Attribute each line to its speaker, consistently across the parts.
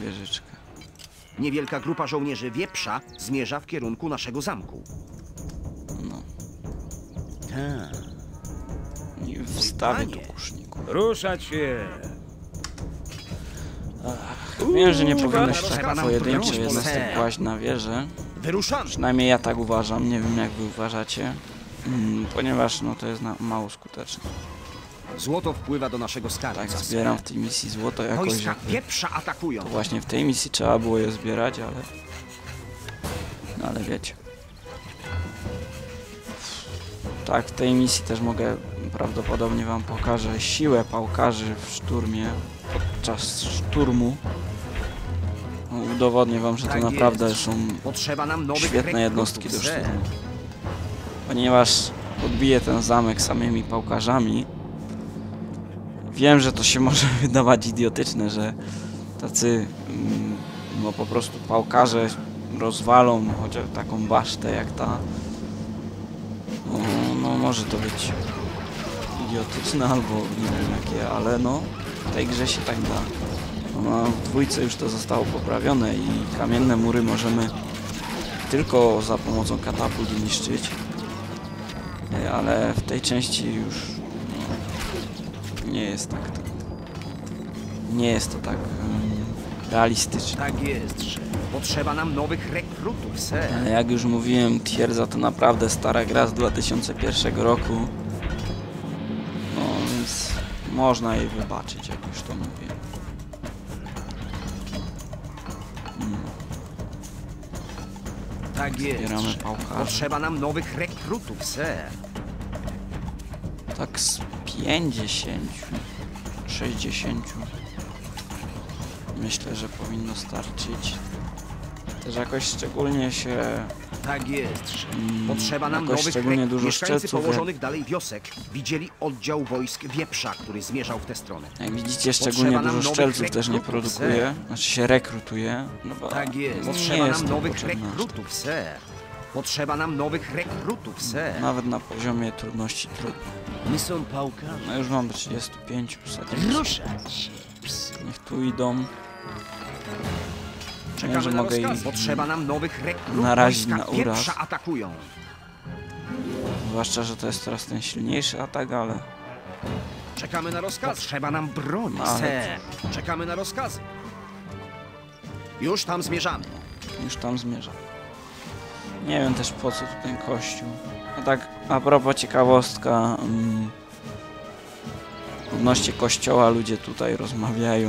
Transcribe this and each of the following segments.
Speaker 1: wieżyczkę.
Speaker 2: Niewielka grupa żołnierzy wieprza zmierza w kierunku naszego zamku.
Speaker 1: No.
Speaker 2: Tak.
Speaker 1: I wstawię tu kuszniku.
Speaker 3: Ruszać się!
Speaker 1: Wiem, że nie powinno się tak
Speaker 2: bronić,
Speaker 1: jednostek
Speaker 2: Polsce.
Speaker 1: kłaść na wieżę.
Speaker 2: Wyruszamy!
Speaker 1: Przynajmniej ja tak uważam, nie wiem jak wy uważacie. Mm, ponieważ no to jest na, mało skuteczne.
Speaker 2: Złoto wpływa do naszego skarbca.
Speaker 1: Tak, zbieram w tej misji złoto jakoś.
Speaker 2: Wojska wieprza atakują.
Speaker 1: To właśnie w tej misji trzeba było je zbierać, ale... No ale wiecie. Tak, w tej misji też mogę, prawdopodobnie wam pokażę siłę pałkarzy w szturmie, podczas szturmu. No, udowodnię wam, że to
Speaker 2: Tak
Speaker 1: naprawdę są świetne jednostki do szturmu. Ponieważ podbiję ten zamek samymi pałkarzami, wiem, że to się może wydawać idiotyczne, że tacy mm, no po prostu pałkarze rozwalą chociaż taką basztę jak ta. No, no może to być idiotyczne albo nie wiem jakie, ale no w tej grze się tak da. No, w dwójce już to zostało poprawione i kamienne mury możemy tylko za pomocą katapult niszczyć. E, Ale w tej części już nie jest tak. tak nie jest to tak um, realistyczne.
Speaker 2: Tak jest, że potrzeba nam nowych rekrutów, ser.
Speaker 1: Ale jak już mówiłem, Twierdza to naprawdę stara gra z 2001 roku. No więc można jej wybaczyć, jak już to mówiłem.
Speaker 2: Tak jest,
Speaker 1: Zbieramy
Speaker 2: że
Speaker 1: pałkarzy.
Speaker 2: potrzeba nam nowych rekrutów, ser.
Speaker 1: Tak 50, 60 myślę, że powinno starczyć. Też jakoś szczególnie się
Speaker 2: Tak jest,
Speaker 1: Mm,
Speaker 2: potrzeba nam nowych
Speaker 1: szczególnie dużo
Speaker 2: Mieszkańcy
Speaker 1: strzelców,
Speaker 2: położonych dalej wiosek widzieli oddział wojsk wieprza, który zmierzał w tę stronę.
Speaker 1: Jak widzicie, szczególnie
Speaker 2: nam
Speaker 1: dużo szczelców też nie produkuje, znaczy się rekrutuje, no bo
Speaker 2: Tak jest, potrzeba
Speaker 1: jest
Speaker 2: nam nowych rekrutów, ser. Potrzeba nam nowych rekrutów, ser.
Speaker 1: Nawet na poziomie trudności trudno.
Speaker 2: My są pałkarze.
Speaker 1: No już mam 35 sadzi.
Speaker 2: Ruszać się, psy.
Speaker 1: Niech tu idą.
Speaker 2: Czekamy
Speaker 1: że
Speaker 2: na
Speaker 1: mogę
Speaker 2: rozkazy.
Speaker 1: ich
Speaker 2: Potrzeba nam nowych rekrutów.
Speaker 1: narazić na uraz.
Speaker 2: atakują.
Speaker 1: Zwłaszcza, że to jest teraz ten silniejszy atak, ale
Speaker 2: Czekamy na rozkazy. Potrzeba nam broni,
Speaker 1: ale.
Speaker 2: Czekamy na rozkazy. Już tam zmierzamy.
Speaker 1: już tam zmierzam. Nie wiem też po co tu ten kościół. A tak a propos ciekawostka. Um, odnośnie kościoła ludzie tutaj rozmawiają.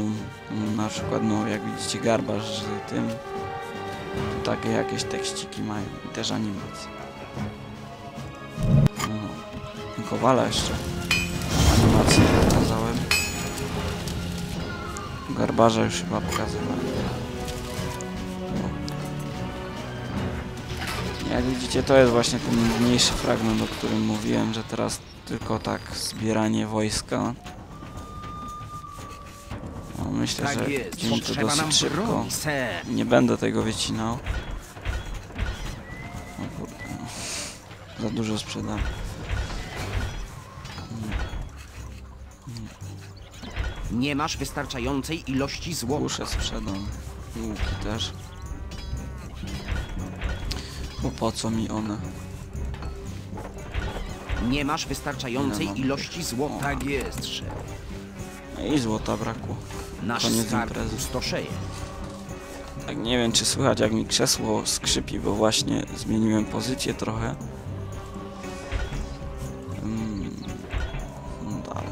Speaker 1: Mm, Na przykład, no jak widzicie, garbarz z tym. Tu takie jakieś tekściki mają i też animacje. No, Kowala jeszcze. Animację pokazałem. Garbarza już chyba pokazywałem. Jak widzicie, to jest właśnie ten mniejszy fragment, o którym mówiłem, że teraz tylko tak zbieranie wojska. No, myślę,
Speaker 2: Tak
Speaker 1: że
Speaker 2: jest.
Speaker 1: idzie mi to dosyć szybko.
Speaker 2: broni.
Speaker 1: Nie będę tego wycinał. O kurde, no. Za dużo sprzedam.
Speaker 2: Nie masz wystarczającej ilości złota.
Speaker 1: Kusze sprzedam. Łuki też. Bo po co mi one?
Speaker 2: Nie masz wystarczającej
Speaker 1: Ile mam
Speaker 2: ilości złota. Tak jest, że
Speaker 1: No i złota brakło.
Speaker 2: nasz
Speaker 1: Koniec
Speaker 2: skarb
Speaker 1: imprezy.
Speaker 2: pustoszeje.
Speaker 1: Tak nie wiem czy słychać jak mi krzesło skrzypi, bo właśnie zmieniłem pozycję trochę. Mm, no dalej.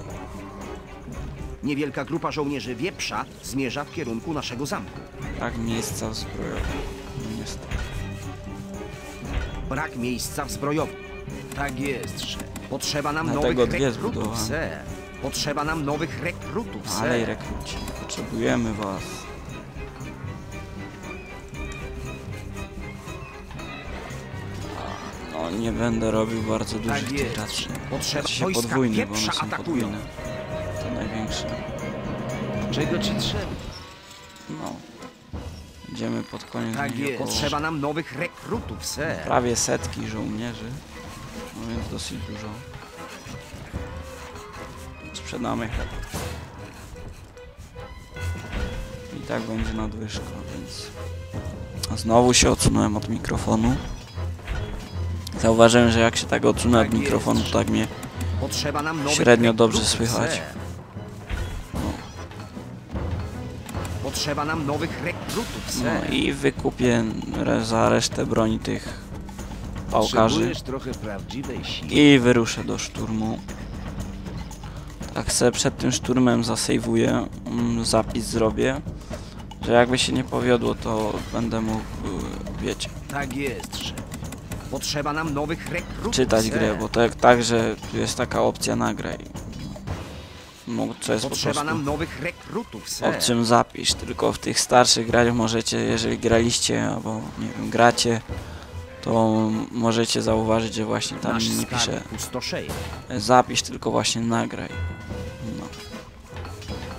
Speaker 2: Niewielka grupa żołnierzy wieprza zmierza w kierunku naszego zamku.
Speaker 1: Tak miejsca zbrojowe. No niestety.
Speaker 2: Brak miejsca w zbrojowym. Tak jest, że potrzeba nam
Speaker 1: Dlatego
Speaker 2: nowych rekrutów, ser. Potrzeba nam nowych rekrutów, ser.
Speaker 1: Ale i rekruci. Potrzebujemy was. No nie będę robił bardzo dużych
Speaker 2: Tak
Speaker 1: tych raczej.
Speaker 2: Potrzeba
Speaker 1: się
Speaker 2: wojska
Speaker 1: podwójne, bo one są
Speaker 2: atakują.
Speaker 1: podwójne. To największe.
Speaker 2: Czego ci trzeba?
Speaker 1: No. Idziemy pod koniec.
Speaker 2: Tak jest.
Speaker 1: około
Speaker 2: Potrzeba nam nowych rekrutów, ser.
Speaker 1: prawie setki żołnierzy. No więc dosyć dużo. Sprzedamy chleb. I tak będzie nadwyżka, więc... Znowu się odsunąłem od mikrofonu. Zauważyłem, że jak się tak odsunę od
Speaker 2: Tak jest.
Speaker 1: mikrofonu, to tak mnie Średnio dobrze słychać.
Speaker 2: Potrzeba nam nowych rekrutów,
Speaker 1: No
Speaker 2: sir.
Speaker 1: i wykupię za resztę broni tych pałkarzy i wyruszę do szturmu. Tak se przed tym szturmem zasejwuję, mm, zapis zrobię, że jakby się nie powiodło, to będę mógł, y, wiecie,
Speaker 2: Tak jest, szef. Potrzeba nam nowych rekrutów,
Speaker 1: czytać grę, bo to jak tak, że jest taka opcja nagraj. No, co jest po
Speaker 2: Potrzeba
Speaker 1: prostu...
Speaker 2: nam nowych rekrutów, sir.
Speaker 1: o czym zapisz, tylko w tych starszych grach możecie, jeżeli graliście albo nie wiem, gracie, to możecie zauważyć, że właśnie tam
Speaker 2: Nasz
Speaker 1: nie pisze zapisz, tylko właśnie nagraj. No.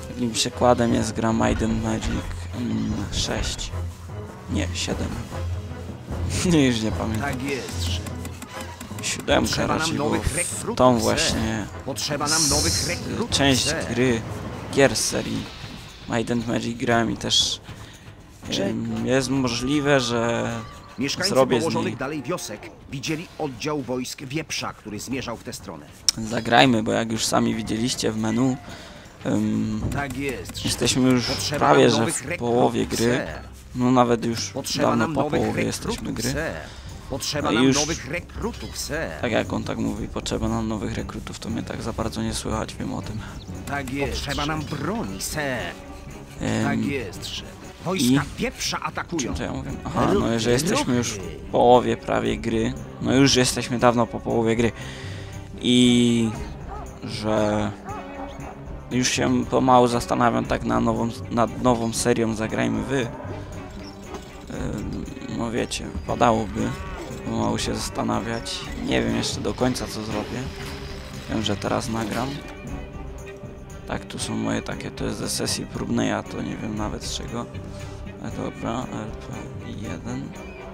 Speaker 1: Takim przykładem jest gra and Magic mm, 6. Nie, 7 chyba. Nie, już nie pamiętam.
Speaker 2: Tak jest, nam
Speaker 1: raczej, bo w tą właśnie część gry, gier serii and Magic grałem i też em, jest możliwe, że
Speaker 2: Mieszkańcy
Speaker 1: Zrobię z
Speaker 2: położonych
Speaker 1: niej.
Speaker 2: dalej wiosek widzieli oddział wojsk Wieprza, który zmierzał w tę stronę.
Speaker 1: zagrajmy, bo jak już sami widzieliście w menu, em,
Speaker 2: Tak jest.
Speaker 1: jesteśmy już
Speaker 2: Potrzeba
Speaker 1: prawie że w połowie gry, no nawet już
Speaker 2: Potrzeba
Speaker 1: dawno po połowie jesteśmy gry.
Speaker 2: Potrzeba
Speaker 1: i
Speaker 2: nam
Speaker 1: już-
Speaker 2: nowych rekrutów, sir.
Speaker 1: Tak jak on tak mówi, potrzeba nam nowych rekrutów, to mnie tak za bardzo nie słychać, wiem o tym.
Speaker 2: Tak jest. Potrzeba nam broni.
Speaker 1: Em,
Speaker 2: Tak jest, szef. Wojska Wieprza atakują.
Speaker 1: Czym ja mówię? Aha, no że jesteśmy już w połowie prawie gry. No już jesteśmy dawno po połowie gry. I że już się pomału zastanawiam tak na nową, nad nową serią Zagrajmy Wy. No wiecie, padałoby pomału się zastanawiać. Nie wiem jeszcze do końca co zrobię. Wiem, że teraz nagram. Tak, tu są moje takie, to jest ze sesji próbnej, a to nie wiem nawet z czego. A dobra, LP1,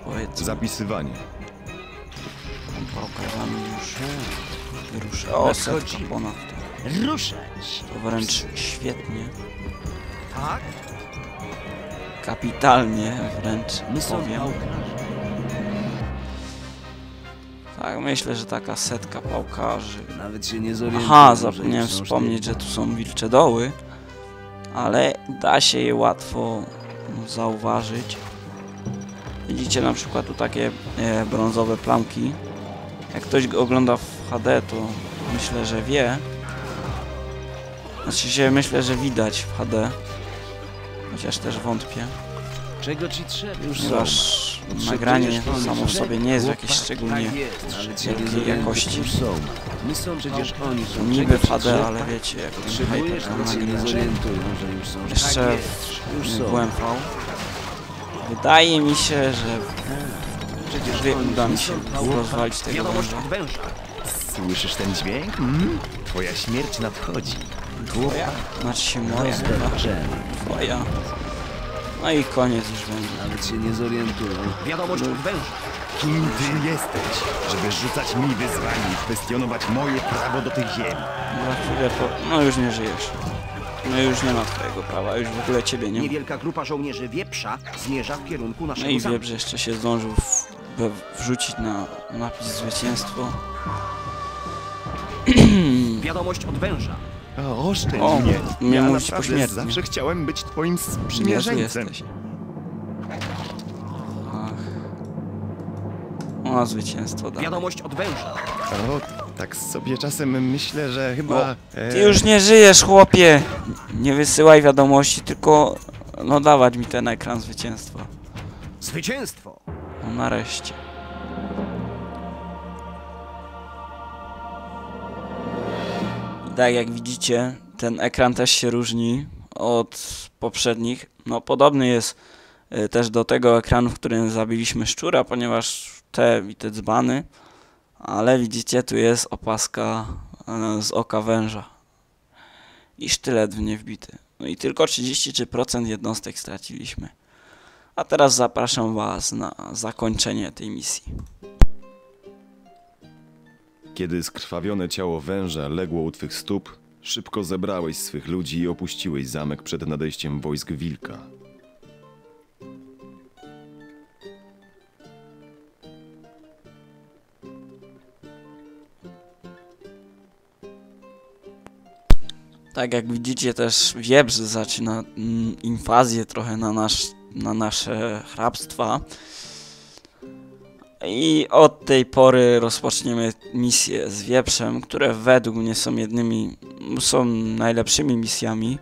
Speaker 1: powiedzmy,
Speaker 4: Zapisywanie.
Speaker 1: pokazami już wyruszę. O, setka ponad to.
Speaker 2: Ruszać.
Speaker 1: To wręcz świetnie,
Speaker 2: Tak?
Speaker 1: kapitalnie wręcz powiem. Tak, myślę, że taka setka pałkarzy.
Speaker 3: Nawet się nie zorientuję.
Speaker 1: Aha, zapomniałem wspomnieć, że tu są wilcze doły, ale da się je łatwo zauważyć. Widzicie na przykład tu takie e, brązowe plamki. Jak ktoś go ogląda w HD, to myślę, że wie. Znaczy się myślę, że widać w HD. Chociaż też wątpię.
Speaker 3: Czego ci trzeba? Już są.
Speaker 1: Nagranie samo w sobie nie jest jakieś szczególnie
Speaker 2: Tak
Speaker 1: Jakiej
Speaker 3: zorientuję,
Speaker 1: jakości?
Speaker 3: Są.
Speaker 1: niby w HD, ale wiecie, jak nagranie. Jeszcze
Speaker 2: Tak
Speaker 1: w. WMV. Wydaje mi się, że
Speaker 3: Przecież
Speaker 1: uda mi się rozwalić tego węża.
Speaker 4: Słyszysz ten dźwięk? Mm? Twoja śmierć nadchodzi.
Speaker 1: Twoja? Znaczy się moja. Twoja. No i koniec już będzie.
Speaker 3: Nawet się nie zorientują.
Speaker 2: Wiadomość od węża.
Speaker 4: Kim ty jesteś, żeby rzucać mi wyzwanie i kwestionować moje prawo do tych ziemi?
Speaker 1: Za chwilę po... No już nie żyjesz. No już nie ma twojego prawa, już w ogóle ciebie nie ma.
Speaker 2: Niewielka grupa żołnierzy Wieprza zmierza w kierunku
Speaker 1: No
Speaker 2: naszego
Speaker 1: i
Speaker 2: zamku.
Speaker 1: Wiebrz jeszcze się zdążył w, wrzucić na napis zwycięstwo.
Speaker 2: Wiadomość od węża.
Speaker 4: O, oszczędź
Speaker 1: O,
Speaker 4: mnie.
Speaker 1: mnie
Speaker 4: ja
Speaker 1: pośmiertnie.
Speaker 4: zawsze chciałem być twoim sprzymierzeńcem.
Speaker 1: Ach. O, zwycięstwo da.
Speaker 2: Wiadomość od węża.
Speaker 4: O, tak sobie czasem myślę, że chyba... e,
Speaker 1: Ty już nie żyjesz, chłopie! Nie wysyłaj wiadomości, tylko no dawać mi ten ekran zwycięstwa.
Speaker 2: Zwycięstwo.
Speaker 1: No nareszcie. Tak jak widzicie, ten ekran też się różni od poprzednich. No podobny jest y, też do tego ekranu, w którym zabiliśmy szczura, ponieważ te i te dzbany, ale widzicie, tu jest opaska y, z oka węża i sztylet w nie wbity. No i tylko 33% jednostek straciliśmy. A teraz zapraszam Was na zakończenie tej misji.
Speaker 4: Kiedy skrwawione ciało węża legło u twych stóp, szybko zebrałeś swych ludzi i opuściłeś zamek przed nadejściem wojsk wilka.
Speaker 1: Tak jak widzicie też Wiebrzy zaczyna mm, inwazję trochę na, nasz, na nasze hrabstwa. I od tej pory rozpoczniemy misje z Wieprzem, które według mnie są jednymi, są najlepszymi misjami.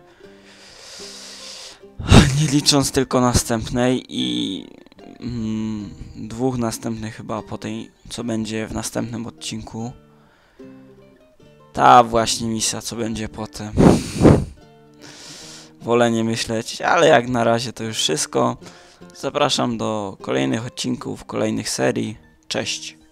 Speaker 1: Nie licząc tylko następnej i mm, dwóch następnych chyba po tej, co będzie w następnym odcinku. Ta właśnie misja, co będzie potem. Wolę nie myśleć, ale jak na razie to już wszystko. Zapraszam do kolejnych odcinków, kolejnych serii. Cześć.